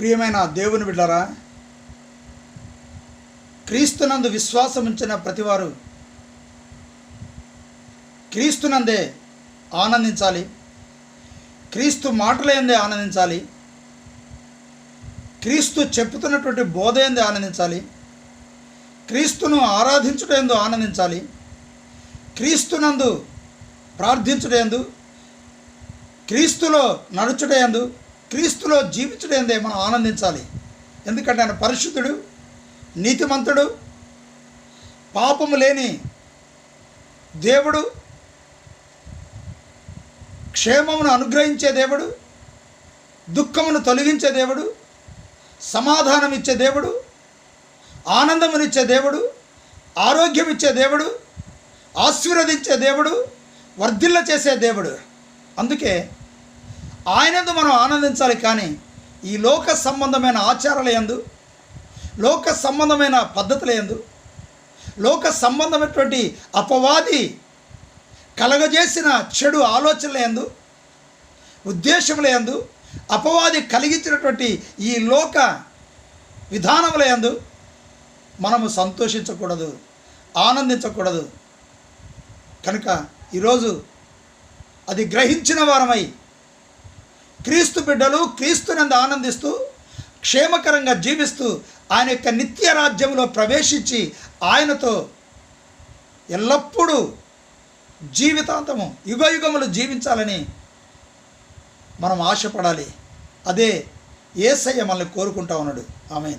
ప్రియమైన దేవుని బిడ్డరా క్రీస్తునందు విశ్వాసం ఉంచిన ప్రతివారు క్రీస్తునందే ఆనందించాలి క్రీస్తు మాటలేందే ఆనందించాలి క్రీస్తు చెప్పుతున్నటువంటి బోధ ఎందే ఆనందించాలి క్రీస్తును ఆరాధించుటేందు ఆనందించాలి క్రీస్తునందు ప్రార్థించుటేందు క్రీస్తులో నడుచుటేందు క్రీస్తులో జీవించుటేందే మనం ఆనందించాలి. ఎందుకంటే ఆయన పరిశుద్ధుడు నీతిమంతుడు పాపము లేని దేవుడు క్షేమమును అనుగ్రహించే దేవుడు దుఃఖమును తొలగించే దేవుడు సమాధానం ఇచ్చే దేవుడు ఆనందమునిచ్చే దేవుడు ఆరోగ్యం ఇచ్చే దేవుడు ఆశీర్వదించే దేవుడు వర్ధిల్ల చేసే దేవుడు. అందుకే ఆయనందు మనం ఆనందించాలి కానీ ఈ లోక సంబంధమైన ఆచారాల యందు లోక సంబంధమైన పద్ధతుల యందు లోక సంబంధమైనటువంటి అపవాది కలగజేసిన చెడు ఆలోచనల యందు ఉద్దేశముల యందు అపవాది కలిగించినటువంటి ఈ లోక విధానముల యందు మనము సంతోషించకూడదు ఆనందించకూడదు. కనుక ఈరోజు అది గ్రహించిన వారమై క్రీస్తు బిడ్డలు క్రీస్తునందు ఆనందిస్తూ క్షేమకరంగా జీవిస్తూ ఆయన యొక్క నిత్య రాజ్యంలో ప్రవేశించి ఆయనతో ఎల్లప్పుడూ జీవితాంతము యుగ యుగములు జీవించాలని మనం ఆశపడాలి. అదే ఏసయ్య మనల్ని కోరుకుంటా ఉన్నాడు. ఆమె